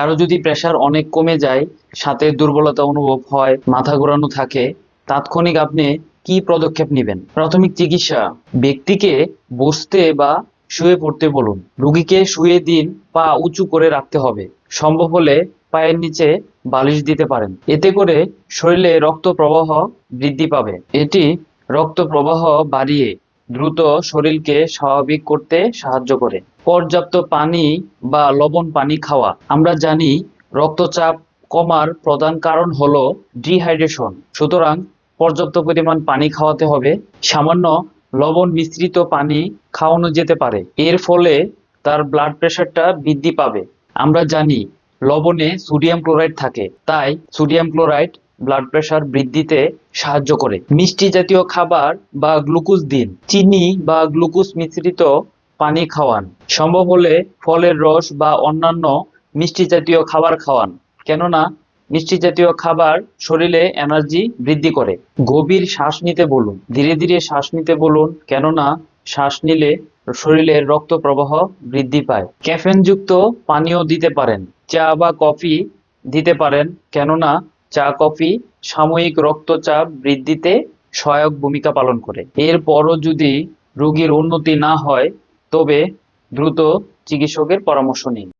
কারও যদি প্রেশার অনেক কমে যায়, সাথে দুর্বলতা অনুভব হয়, মাথা ঘোরানো থাকে, তাৎক্ষণিক আপনি কি পদক্ষেপ নেবেন? প্রাথমিক চিকিৎসা। ব্যক্তিকে বসতে বা শুয়ে পড়তে বলুন। রুগীকে শুয়ে দিন, পা উঁচু করে রাখতে হবে। সম্ভব হলে পায়ের নিচে বালিশ দিতে পারেন। এতে করে শরীরে রক্ত প্রবাহ বৃদ্ধি পাবে। এটি রক্ত প্রবাহ বাড়িয়ে দ্রুত শরীরকে স্বাভাবিক করতে সাহায্য করে। পর্যাপ্ত পানি বা লবণ পানি খাওয়া। আমরা জানি রক্তচাপ কমার প্রধান কারণ হলো ডিহাইড্রেশন। সুতরাং পর্যাপ্ত পরিমাণ পানি খাওয়াতে হবে। সামান্য লবণ মিশ্রিত পানি খাওয়ানো যেতে পারে। এর ফলে তার ব্লাড প্রেশারটা বৃদ্ধি পাবে। আমরা জানি লবণে সোডিয়াম ক্লোরাইড থাকে। তাই সোডিয়াম ক্লোরাইড ব্লাড প্রেশার বৃদ্ধিতে সাহায্য করে। মিষ্টি জাতীয় খাবার বা গ্লুকোজ দিন। চিনি বা গ্লুকোজ মিশ্রিত পানি খাওয়ান। সম্ভব হলে ফলের রস বা অন্যান্য মিষ্টি জাতীয় খাবার খাওয়ান। কেননা, মিষ্টি জাতীয় খাবার শরীরে এনার্জি বৃদ্ধি করে। গভীর শ্বাস নিতে বলুন। ধীরে ধীরে শ্বাস নিতে বলুন, কেননা শ্বাস নিলে শরীরের রক্ত প্রবাহ বৃদ্ধি পায়। ক্যাফেনযুক্ত পানীয় দিতে পারেন। চা বা কফি দিতে পারেন, কেননা চা, কফি, সাময়িক রক্তচাপ বৃদ্ধিতে সহায়ক ভূমিকা পালন করে। এরপরও যদি রোগীর উন্নতি না হয়, তবে দ্রুত চিকিৎসকের পরামর্শ নিন।